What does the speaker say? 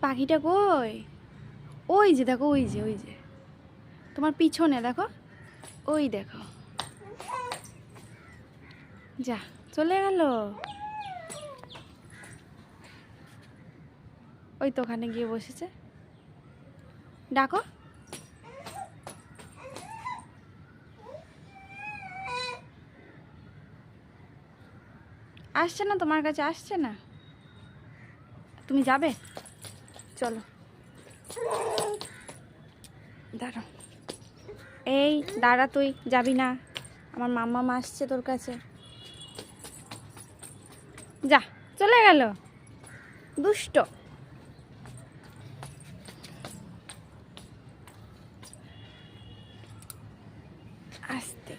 পাখিটা কই? ওই যে দেখো, ওই যে ওই যে। তোমার পিছনে, দেখো। ওই দেখো। যা, চলে গেল। ওই তো ওখানে গিয়ে বসেছে। ডাকো। আসছে না? তোমার কাছে আসছে না? তুমি যাবে? চলো। দাঁড়া। এই, দাঁড়া তুই, যাবি না। আমার মাম্মা মা আসছে তোর কাছে। যা, চলে গেল। দুষ্ট। আস্তে।